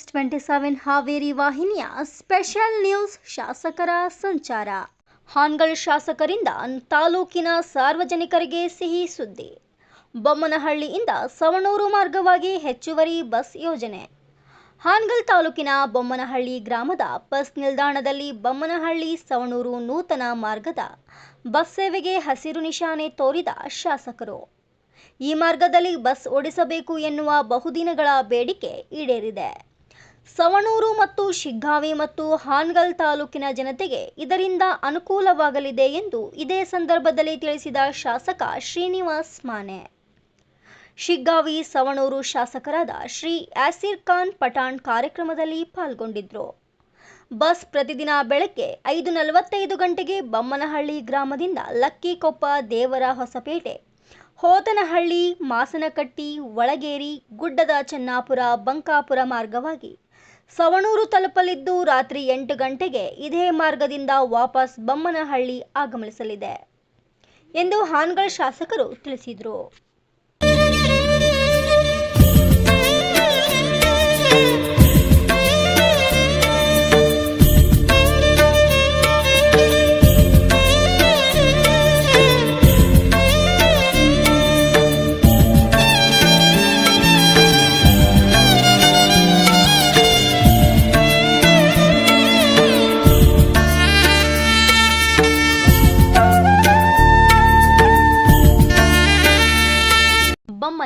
Twenty seven Haveri ವಾಹಿನಿಯ special news ಶಾಸಕರ ಸಂಚಾರ. ಹಾನ್ಗಲ್ ಶಾಸಕರಿಂದ ತಾಲೂಕಿನ ಸಾರ್ವಜನಿಕರಿಗೆ ಸಿಹಿ ಸುದ್ದಿ. ಬೊಮ್ಮನಹಳ್ಳಿಯಿಂದ ಸವಣೂರು ಮಾರ್ಗವಾಗಿ ಹೆಚ್ಚುವರಿ ಬಸ್ ಯೋಜನೆ. ಹಾನ್ಗಲ್ ತಾಲೂಕಿನ ಬೊಮ್ಮನಹಳ್ಳಿ ಗ್ರಾಮದ ಬಸ್ ನಿಲ್ದಾಣದಲ್ಲಿ ಬೊಮ್ಮನಹಳ್ಳಿ ಸವಣೂರು ನೂತನ ಮಾರ್ಗದ ಬಸ್ ಸೇವೆಗೆ ಹಸಿರು ನಿಶಾನೆ ತೋರಿದ ಶಾಸಕರು. ಈ ಮಾರ್ಗದಲ್ಲಿ ಬಸ್ ಓಡಿಸಬೇಕು ಎನ್ನುವ ಬಹುದಿನಗಳ ಬೇಡಿಕೆ ಈಡೇರಿದೆ. ಸವಣೂರು ಮತ್ತು ಶಿಗ್ಗಾವಿ ಮತ್ತು ಹಾನ್ಗಲ್ ತಾಲೂಕಿನ ಜನತೆಗೆ ಇದರಿಂದ ಅನುಕೂಲವಾಗಲಿದೆ ಎಂದು ಇದೇ ಸಂದರ್ಭದಲ್ಲಿ ತಿಳಿಸಿದ ಶಾಸಕ ಶ್ರೀನಿವಾಸ್ ಮಾನೆ. ಶಿಗ್ಗಾವಿ ಸವಣೂರು ಶಾಸಕರಾದ ಶ್ರೀ ಆಸಿರ್ ಖಾನ್ ಪಠಾಣ್ ಕಾರ್ಯಕ್ರಮದಲ್ಲಿ ಪಾಲ್ಗೊಂಡಿದ್ದರು ಬಸ್ ಪ್ರತಿದಿನ ಬೆಳಗ್ಗೆ ಐದು ನಲವತ್ತೈದು ಗಂಟೆಗೆ ಬೊಮ್ಮನಹಳ್ಳಿ ಗ್ರಾಮದಿಂದ ಲಕ್ಕಿಕೊಪ್ಪ ದೇವರ ಹೊಸಪೇಟೆ, ಹೋತನಹಳ್ಳಿ, ಮಾಸನಕಟ್ಟಿ, ಒಳಗೇರಿ, ಗುಡ್ಡದ ಚೆನ್ನಾಪುರ, ಬಂಕಾಪುರ ಮಾರ್ಗವಾಗಿ ಸವಣೂರು ತಲುಪಲಿದ್ದು ರಾತ್ರಿ ಎಂಟು ಗಂಟೆಗೆ ಇದೇ ಮಾರ್ಗದಿಂದ ವಾಪಸ್ ಬೊಮ್ಮನಹಳ್ಳಿ ಆಗಮಿಸಲಿದೆ ಎಂದು ಹಾನಗಲ್ ಶಾಸಕರು ತಿಳಿಸಿದರು.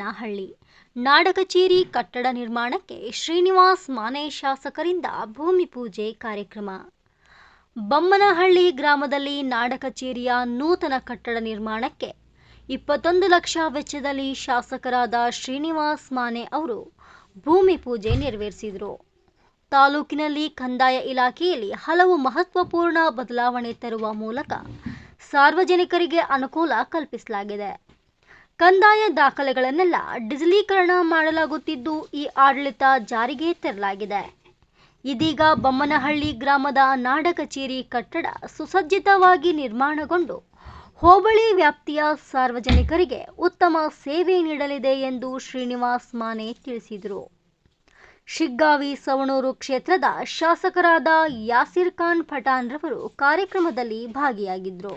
ಬೊಮ್ಮನಹಳ್ಳಿ ನಾಡಕಚೇರಿ ಕಟ್ಟಡ ನಿರ್ಮಾಣಕ್ಕೆ ಶ್ರೀನಿವಾಸ್ ಮಾನೆ ಶಾಸಕರಿಂದ ಭೂಮಿ ಪೂಜೆ ಕಾರ್ಯಕ್ರಮ. ಬಮ್ಮನಹಳ್ಳಿ ಗ್ರಾಮದಲ್ಲಿ ನಾಡಕಚೇರಿಯ ನೂತನ ಕಟ್ಟಡ ನಿರ್ಮಾಣಕ್ಕೆ ಇಪ್ಪತ್ತೊಂದು ಲಕ್ಷ ವೆಚ್ಚದಲ್ಲಿ ಶಾಸಕರಾದ ಶ್ರೀನಿವಾಸ್ ಮಾನೆ ಅವರು ಭೂಮಿ ಪೂಜೆ ನೆರವೇರಿಸಿದರು. ತಾಲೂಕಿನಲ್ಲಿ ಕಂದಾಯ ಇಲಾಖೆಯಲ್ಲಿ ಹಲವು ಮಹತ್ವಪೂರ್ಣ ಬದಲಾವಣೆ ತರುವ ಮೂಲಕ ಸಾರ್ವಜನಿಕರಿಗೆ ಅನುಕೂಲ ಕಲ್ಪಿಸಲಾಗಿದೆ. ಕಂದಾಯ ದಾಖಲೆಗಳನ್ನೆಲ್ಲ ಡಿಜಿಟಲೀಕರಣ ಮಾಡಲಾಗುತ್ತಿದ್ದು, ಈ ಆಡಳಿತ ಜಾರಿಗೆ ತರಲಾಗಿದೆ. ಇದೀಗ ಬೊಮ್ಮನಹಳ್ಳಿ ಗ್ರಾಮದ ನಾಡ ಕಚೇರಿ ಕಟ್ಟಡ ಸುಸಜ್ಜಿತವಾಗಿ ನಿರ್ಮಾಣಗೊಂಡು, ಹೋಬಳಿ ವ್ಯಾಪ್ತಿಯ ಸಾರ್ವಜನಿಕರಿಗೆ ಉತ್ತಮ ಸೇವೆ ನೀಡಲಿದೆ ಎಂದು ಶ್ರೀನಿವಾಸ್ ಮಾನೆ ತಿಳಿಸಿದರು. ಶಿಗ್ಗಾವಿ ಸವಣೂರು ಕ್ಷೇತ್ರದ ಶಾಸಕರಾದ ಯಾಸಿರ್ ಖಾನ್ ಪಠಾಣ್ ರವರು ಕಾರ್ಯಕ್ರಮದಲ್ಲಿ ಭಾಗಿಯಾಗಿದ್ದರು.